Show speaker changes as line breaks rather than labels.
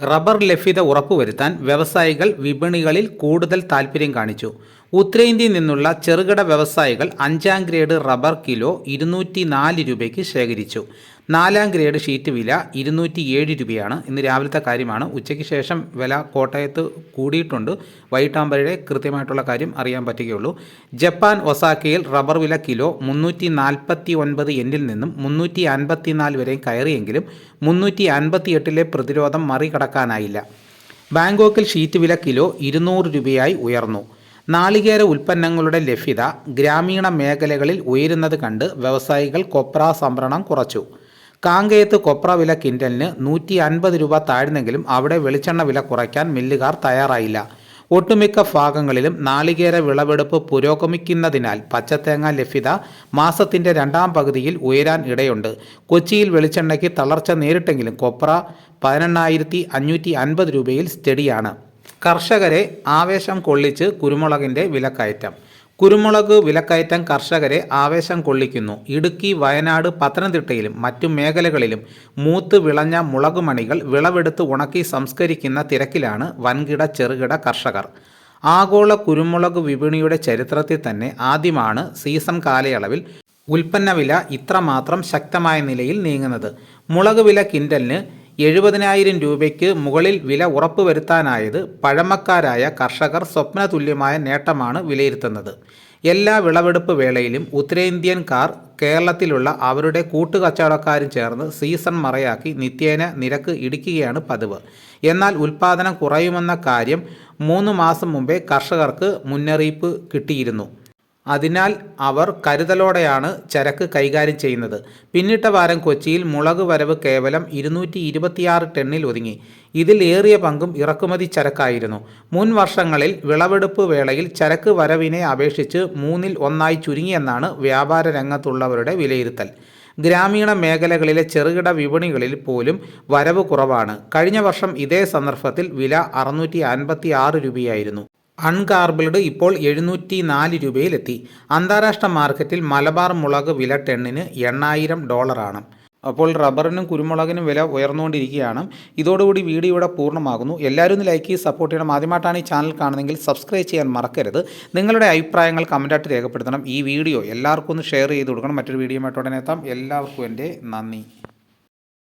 Rubber ലഭ്യത ഉറപ്പുവരുത്താൻ വ്യവസായികൾ വിപണികളിൽ കൂടുതൽ താൽപ്പര്യം കാണിച്ചു. ഉത്തരേന്ത്യയിൽ നിന്നുള്ള ചെറുകിട വ്യവസായികൾ അഞ്ചാം ഗ്രേഡ് റബ്ബർ കിലോ ഇരുന്നൂറ്റി നാല് രൂപയ്ക്ക് ശേഖരിച്ചു. നാലാം ഗ്രേഡ് ഷീറ്റ് വില ഇരുന്നൂറ്റി ഏഴ് രൂപയാണ്. ഇന്ന് രാവിലത്തെ കാര്യമാണ്. ഉച്ചയ്ക്ക് ശേഷം വില കോട്ടയത്ത് കൂടിയിട്ടുണ്ട്. വൈകിട്ടാകുമ്പോഴേ കൃത്യമായിട്ടുള്ള കാര്യം അറിയാൻ പറ്റുകയുള്ളൂ. ജപ്പാൻ ഒസാക്കയിൽ റബ്ബർ വില കിലോ മുന്നൂറ്റി നാൽപ്പത്തി ഒൻപത് എന്നിൽ നിന്നും മുന്നൂറ്റി അൻപത്തിനാല് വരെയും കയറിയെങ്കിലും മുന്നൂറ്റി അൻപത്തി എട്ടിലെ പ്രതിരോധം മറികടക്കാനായില്ല. ബാങ്കോക്കിൽ ഷീറ്റ് വില കിലോ ഇരുന്നൂറ് രൂപയായി ഉയർന്നു. നാളികേര ഉൽപ്പന്നങ്ങളുടെ ലഭ്യത ഗ്രാമീണ മേഖലകളിൽ ഉയരുന്നത് കണ്ട് വ്യവസായികൾ കൊപ്ര സംഭരണം കുറച്ചു. കാങ്കയത്ത് കൊപ്ര വില കിൻഡലിന് നൂറ്റി അൻപത് രൂപ താഴ്ന്നെങ്കിലും അവിടെ വെളിച്ചെണ്ണ വില കുറയ്ക്കാൻ മില്ലുകാർ തയ്യാറായില്ല. ഒട്ടുമിക്ക ഭാഗങ്ങളിലും നാളികേര വിളവെടുപ്പ് പുരോഗമിക്കുന്നതിനാൽ പച്ചത്തേങ്ങ ലഭ്യത മാസത്തിന്റെ രണ്ടാം പകുതിയിൽ ഉയരാൻ ഇടയുണ്ട്. കൊച്ചിയിൽ വെളിച്ചെണ്ണയ്ക്ക് തളർച്ച നേരിട്ടെങ്കിലും കൊപ്ര പതിനെണ്ണായിരത്തി അഞ്ഞൂറ്റി അൻപത് രൂപയിൽ സ്റ്റഡിയാണ്. കർഷകരെ ആവേശം കൊള്ളിച്ച് കുരുമുളകിന്റെ വിലക്കയറ്റം. കുരുമുളക് വിലക്കയറ്റം കർഷകരെ ആവേശം കൊള്ളിക്കുന്നു. ഇടുക്കി വയനാട് പത്തനംതിട്ടയിലും മറ്റു മേഖലകളിലും മൂത്ത് വിളഞ്ഞ മുളകുമണികൾ വിളവെടുത്ത് ഉണക്കി സംസ്കരിക്കുന്ന തിരക്കിലാണ് വൻകിട ചെറുകിട കർഷകർ. ആഗോള കുരുമുളക് വിപണിയുടെ ചരിത്രത്തിൽ തന്നെ ആദ്യമാണ് സീസൺ കാലയളവിൽ ഉൽപ്പന്ന വില ഇത്രമാത്രം ശക്തമായ നിലയിൽ നീങ്ങുന്നത്. മുളക് വില കിൻഡലിന് എഴുപതിനായിരം രൂപയ്ക്ക് മുകളിൽ വില ഉറപ്പുവരുത്താനായത് പഴമക്കാരായ കർഷകർ സ്വപ്നതുല്യമായ നേട്ടമാണ് വിലയിരുത്തുന്നത്. എല്ലാ വിളവെടുപ്പ് വേളയിലും ഉത്തരേന്ത്യൻകാർ കേരളത്തിലുള്ള അവരുടെ കൂട്ടുകച്ചവടക്കാരും ചേർന്ന് സീസൺ മറയാക്കി നിത്യേന നിരക്ക് ഇടിക്കുകയാണ് പതിവ്. എന്നാൽ ഉൽപ്പാദനം കുറയുമെന്ന കാര്യം മൂന്ന് മാസം മുമ്പേ കർഷകർക്ക് മുന്നറിയിപ്പ് കിട്ടിയിരുന്നു. അതിനാൽ അവർ കരുതലോടെയാണ് ചരക്ക് കൈകാര്യം ചെയ്യുന്നത്. പിന്നിട്ട വാരം കൊച്ചിയിൽ മുളക് വരവ് കേവലം ഇരുന്നൂറ്റി ഇരുപത്തിയാറ് ടണ്ണിൽ ഒതുങ്ങി. ഇതിൽ ഏറിയ പങ്കും ഇറക്കുമതി ചരക്കായിരുന്നു. മുൻ വർഷങ്ങളിൽ വിളവെടുപ്പ് വേളയിൽ ചരക്ക് വരവിനെ അപേക്ഷിച്ച് മൂന്നിൽ ഒന്നായി ചുരുങ്ങിയെന്നാണ് വ്യാപാര രംഗത്തുള്ളവരുടെ വിലയിരുത്തൽ. ഗ്രാമീണ മേഖലകളിലെ ചെറുകിട വിപണികളിൽ പോലും വരവ് കുറവാണ്. കഴിഞ്ഞ വർഷം ഇതേ സന്ദർഭത്തിൽ വില അറുന്നൂറ്റി അൻപത്തി ആറ് രൂപയായിരുന്നു. അൺകാർബിൾഡ് ഇപ്പോൾ എഴുന്നൂറ്റി നാല് രൂപയിലെത്തി. അന്താരാഷ്ട്ര മാർക്കറ്റിൽ മലബാർ മുളക് വില ടെണ്ണിന് എണ്ണായിരം ഡോളറാണ്. അപ്പോൾ റബ്ബറിനും കുരുമുളകിനും വില ഉയർന്നുകൊണ്ടിരിക്കുകയാണ്. ഇതോടുകൂടി വീഡിയോ ഇവിടെ പൂർണമാകുന്നു. എല്ലാവരും ഒന്ന് ലൈക്ക് ചെയ്ത് സപ്പോർട്ട് ചെയ്യണം. ആദ്യമായിട്ടാണ് ഈ ചാനൽ കാണുന്നതെങ്കിൽ സബ്സ്ക്രൈബ് ചെയ്യാൻ മറക്കരുത്. നിങ്ങളുടെ അഭിപ്രായങ്ങൾ കമന്റായിട്ട് രേഖപ്പെടുത്തണം. ഈ വീഡിയോ എല്ലാവർക്കും ഒന്ന് ഷെയർ ചെയ്ത് കൊടുക്കണം. മറ്റൊരു വീഡിയോ ആയിട്ട് ഉടനെ എല്ലാവർക്കും എന്റെ നന്ദി.